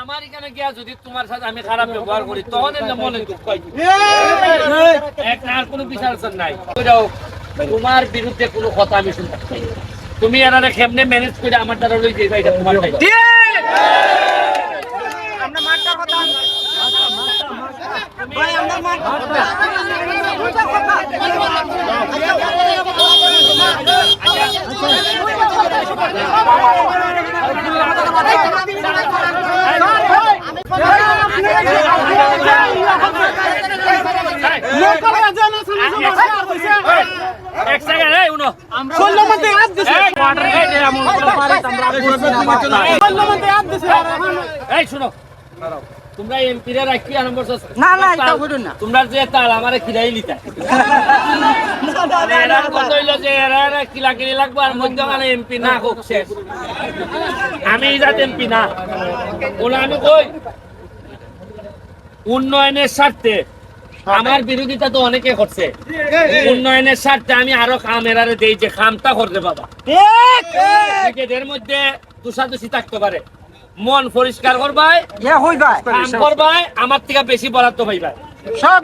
আমার এখানে তোমার কোনো বিচার বিরুদ্ধে কোনো কথা আমি শুনতে তুমি এনারে কেমনে ম্যানেজ করে আমার দ্বারা লই যাইবা এটা তোমার কথা তোমরা এমপিরা রাখি আরম্ভ না, না। তোমরা যে তাল আমারে খিরাই লিতা এরার কথা হইল যে এরা এরা কিলা লাগবো আর মধ্যে এমপি না হোক শেষ আমি যাতে এমপি না। ওলা আমি কই? উন্নয়নের স্বার্থে। আমার বিরোধিতা তো অনেকে করছে। উন্নয়নের স্বার্থে আমি আরও খাম এরারে দেই যে খামটা করতে বাবা। এর মধ্যে তুষাদুষি থাকতে পারে। মন পরিষ্কার করবাই কাম করবাই আমার থেকে বেশি বরাদ্দ পাইবাই। সব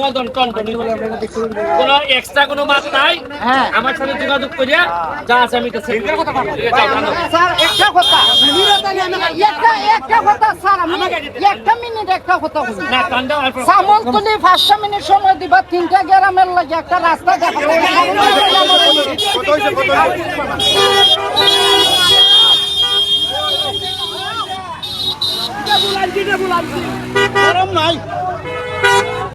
মদন টনটনি কোনো এক্সট্রা কোনো মাত নাই। হ্যাঁ। আমার সাথে যোগাযোগ করিয়া যা আছে আমি তো জানো। স্যার একটা কথা। একটা একটা কথা স্যার আমি একটা মিনিট একটা কথা বলি। না কান্দা আর সামন্তলি পাঁচটা মিনিট সময় দিবা তিনটা গ্রামের লাগে একটা রাস্তা দেখা অ্যাম্বুলেন্স নাই।